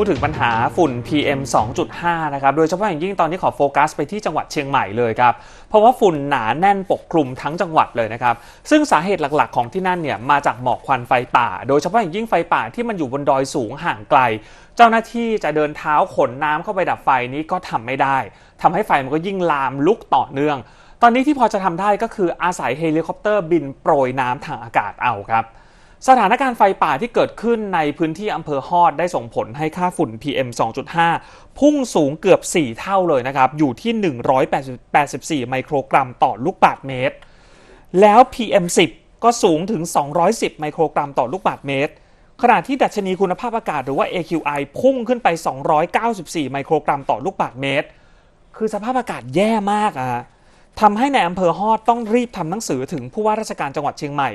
พูดถึงปัญหาฝุ่น PM 2.5 นะครับ โดยเฉพาะอย่างยิ่งตอนนี้ขอโฟกัสไปที่จังหวัดเชียงใหม่เลยครับ เพราะว่าฝุ่นหนาแน่นปกคลุมทั้งจังหวัดเลยนะครับ ซึ่งสาเหตุหลักๆ ของที่นั่นเนี่ยมาจากหมอกควันไฟป่า โดยเฉพาะอย่างยิ่งไฟป่าที่มันอยู่บนดอยสูงห่างไกล เจ้าหน้าที่จะเดินเท้าขนน้ำเข้าไปดับไฟนี้ก็ทำไม่ได้ทำให้ไฟมันก็ยิ่งลามลุกต่อเนื่อง ตอนนี้ที่พอจะทำได้ก็คืออาศัยเฮลิคอปเตอร์บินโปรยน้ำทางอากาศเอาครับ สถานการณ์ไฟป่าที่เกิดขึ้นในพื้นที่อำเภอฮอดได้ส่งผลให้ค่าฝุ่น PM 2.5 พุ่งสูงเกือบ 4 เท่าเลยนะครับ อยู่ที่ 184 ไมโครกรัมต่อลูกบาศก์เมตร แล้ว PM 10 ก็สูงถึง 210 ไมโครกรัมต่อลูกบาศก์เมตร ขณะที่ดัชนีคุณภาพอากาศหรือว่า AQI พุ่งขึ้นไป 294 ไมโครกรัมต่อลูกบาศก์เมตร คือสภาพอากาศแย่มากอะทำให้ในอำเภอฮอดต้องรีบทำหนังสือถึงผู้ว่าราชการจังหวัดเชียงใหม่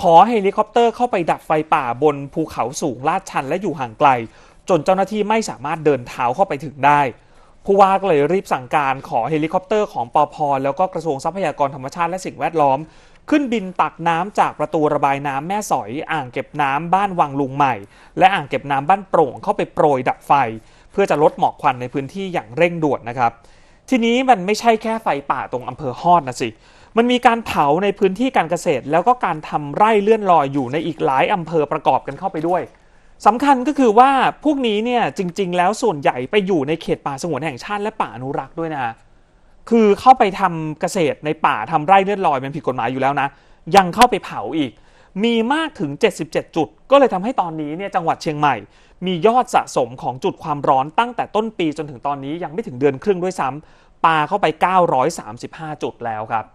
ขอเฮลิคอปเตอร์เข้าไปดับไฟป่าบนภูเขาสูงลาดชันและอยู่ห่างไกล จนเจ้าหน้าที่ไม่สามารถเดินเท้าเข้าไปถึงได้ผู้ว่าก็เลยรีบสั่งการขอเฮลิคอปเตอร์ของปอพแล้วก็กระทรวงทรัพยากรธรรมชาติและสิ่งแวดล้อม ขึ้นบินตักน้ำจากประตูระบายน้ำแม่สอย อ่างเก็บน้ำบ้านวังลุงใหม่ และอ่างเก็บน้ำบ้านโปร่งเข้าไปโปรยดับไฟ เพื่อจะลดหมอกควันในพื้นที่อย่างเร่งด่วนนะครับ ทีนี้มันไม่ใช่แค่ไฟป่าตรงอำเภอฮอดนะสิ มันมีการเผาในพื้นที่การเกษตร แล้วก็การทำไร่เลื่อนลอยอยู่ในอีกหลายอำเภอประกอบกันเข้าไปด้วยสำคัญก็คือว่าพวกนี้เนี่ยจริง ๆ แล้วส่วนใหญ่ไปอยู่ในเขตป่าสงวนแห่งชาติและป่าอนุรักษ์ด้วยนะคือเข้าไปทำเกษตรในป่าทำไร่เลื่อนลอยมันผิดกฎหมายอยู่แล้วนะ ยังเข้าไปเผาอีก มีมากถึง 77 จุด ก็เลยทำให้ตอนนี้เนี่ยจังหวัดเชียงใหม่ มียอดสะสมของจุดความร้อนตั้งแต่ต้นปีจนถึงตอนนี้ยังไม่ถึงเดือนครึ่งด้วยซ้ำปาเข้าไป 935 จุดแล้วครับ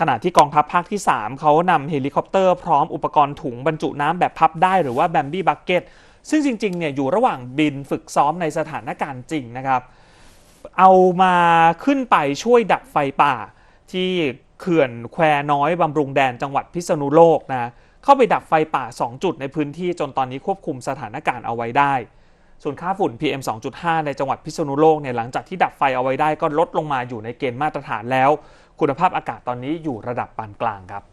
ขณะที่กองทัพภาคที่ 3 เขานำเฮลิคอปเตอร์พร้อมอุปกรณ์ถุงบรรจุน้ำแบบพับได้หรือว่าแบมบี้บักเก็ตซึ่งจริงๆเนี่ยอยู่ระหว่างบินฝึกซ้อมในสถานการณ์จริงนะครับ เอามาขึ้นไปช่วยดับไฟป่า ที่เขื่อนแควน้อยบำรุงแดนจังหวัดพิษณุโลกนะเข้าไปดับไฟป่า 2 จุดในพื้นที่จนตอนนี้ควบคุมสถานการณ์เอาไว้ได้ ส่วนค่าฝุ่น PM 2.5 ในจังหวัดพิษณุโลกเนี่ยหลังจากที่ดับไฟเอาไว้ได้ก็ลดลงมาอยู่ในเกณฑ์มาตรฐานแล้ว คุณภาพอากาศตอนนี้อยู่ระดับปานกลางครับ